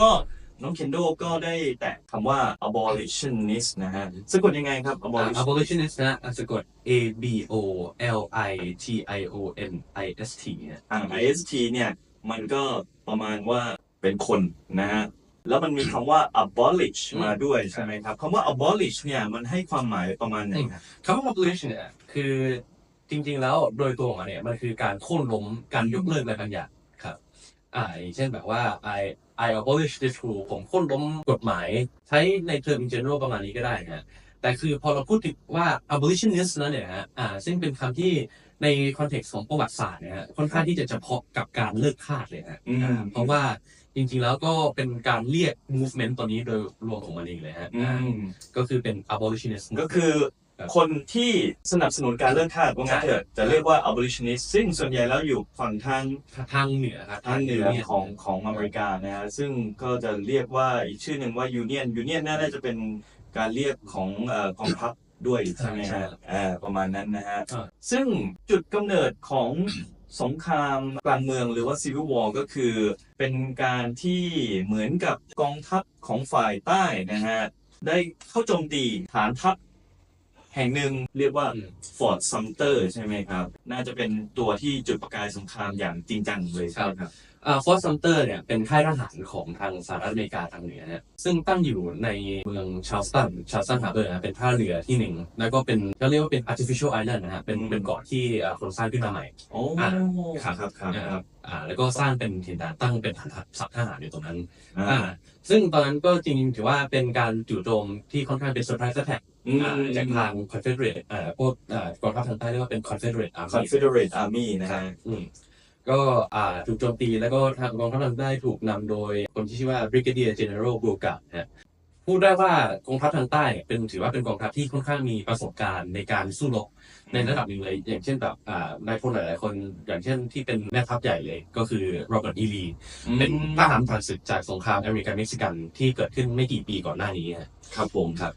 ก็น้องเคนโดก็ได้แตะคำว่า abolitionist นะฮะสะกดยังไงครับอ่า abolition abolitionist นะอะสะกด A B O L I T I O N I S T เนี่ยอ่า ist เนี่ย มันก็ประมาณว่าเป็นคนนะฮะแล้วมันมีคำว่า abolish อืมมาด้วยใช่ไหมครับคำว่า abolish เนี่ย มันให้ความหมายประมาณไหนครับคำว่า abolition เนี่ยคือจริงๆแล้วโดยตัวของมันเนี่ยมันคือการโค่นล้มการยกเลิกอะไรบางอย่างครับอ่าอย่างเช่นแบบว่า I I abolish this rule ผมโค่นล้มกฎหมายใช้ในเทอม in general ประมาณนี้ก็ได้นะฮะแต่คือพอเราพูดถึงว่า abolitionist แล้วเนี่ยฮะอ่าซึ่งเป็นคำที่ในคอนเท็กซ์ของประวัติศาสตร์เนี่ยฮะค่อนข้างที่จะเฉพาะกับการเลิกทาสเลยฮะอืมอ่าเพราะว่าจริงๆแล้วก็เป็นการเรียก movement ตัวนี้โดยรวมของมันเองเลยฮะอือ่ามก็คือเป็น abolitionist ก็คือ ครับคนที่สนับสนุนการเลิกทาสว่างั้นเถอะจะเรียกว่า abolitionist ซึ่งส่วนใหญ่แล้วอยู่ฝั่งทางทางเหนือครับทางเหนือของของอเมริกานะฮะซึ่งก็จะเรียกว่าอีกชื่อหนึ่งว่า union union น่าจะเป็นการเรียกของเอ่อกองทัพด้วยใช่ไหมฮะอ่าประมาณนั้นนะฮะอ่าซึ่งจุดกำเนิดของสงครามกลางเมืองหรือว่า civil war ก็คือเป็นการที่เหมือนกับกองทัพของฝ่ายใต้นะฮะได้เข้าโจมตีฐานทัพ แห่งหนึ่งเรียกว่าอืมฟอร์ดซัมเตอร์ใช่ไหมครับ น่าจะเป็นตัวที่จุดประกายสงครามอย่างจริงจังเลยใช่ไหมครับอ่าฟอร์ซัมเตอร์เนี่ยเป็นค่ายทหารของทางสหรัฐอเมริกาทางเหนือเนี่ยซึ่งตั้งอยู่ในเมืองชาร์ลสตันชาร์ลสตันฮาร์เบอร์นะเป็นท่าเรือที่หนึ่ง แล้วก็เป็นเขาเรียกว่าเป็น artificial island นะฮะเป็นอืมเป็นเกาะที่อ่าคนสร้างขึ้นมาใหม่โอ้อ่าครับครับครับครับอ่าแล้วก็สร้างเป็นถิ่นฐานตั้งเป็นฐานทัพสับทหารอยู่ตรงนั้นอ่าอ่าซึ่งตอนนั้นก็จริงๆถือว่าเป็นการจู่โจมที่ค่อนข้างเป็นเซ อร์ไพรส์แท็กอืมจากทาง Confederate อ่าพวกอ่ากองทัพทางใต้เรียกว่าเป็น Confederate Army Confederate Army นะฮะอืมก็อ่าถูกโจมตีแล้วก็ทางกองทัพทางใต้ถูกนำโดยคนที่ชื่อว่า Brigadier General b u g a ฮะพูดได้ว่ากองทัพทางใต้เนี่ยเป็นถือว่าเป็นกองทัพที่ค่อนข้างมีประสบการณ์ในการสู้รบในระดับหนึ่งเลย อย่างเช่นแบบอ่านายพลหลายๆคนอย่างเช่นที่เป็นแม่ทัพใหญ่เลยก็คือโรเบิร์ตอีลีเป็นทหารผ่านศึกจากสงครามอเมริกันเม็กซิกันที่เกิดขึ้นไม่กี่ปีก่อนหน้านี้ฮะครับผมครับ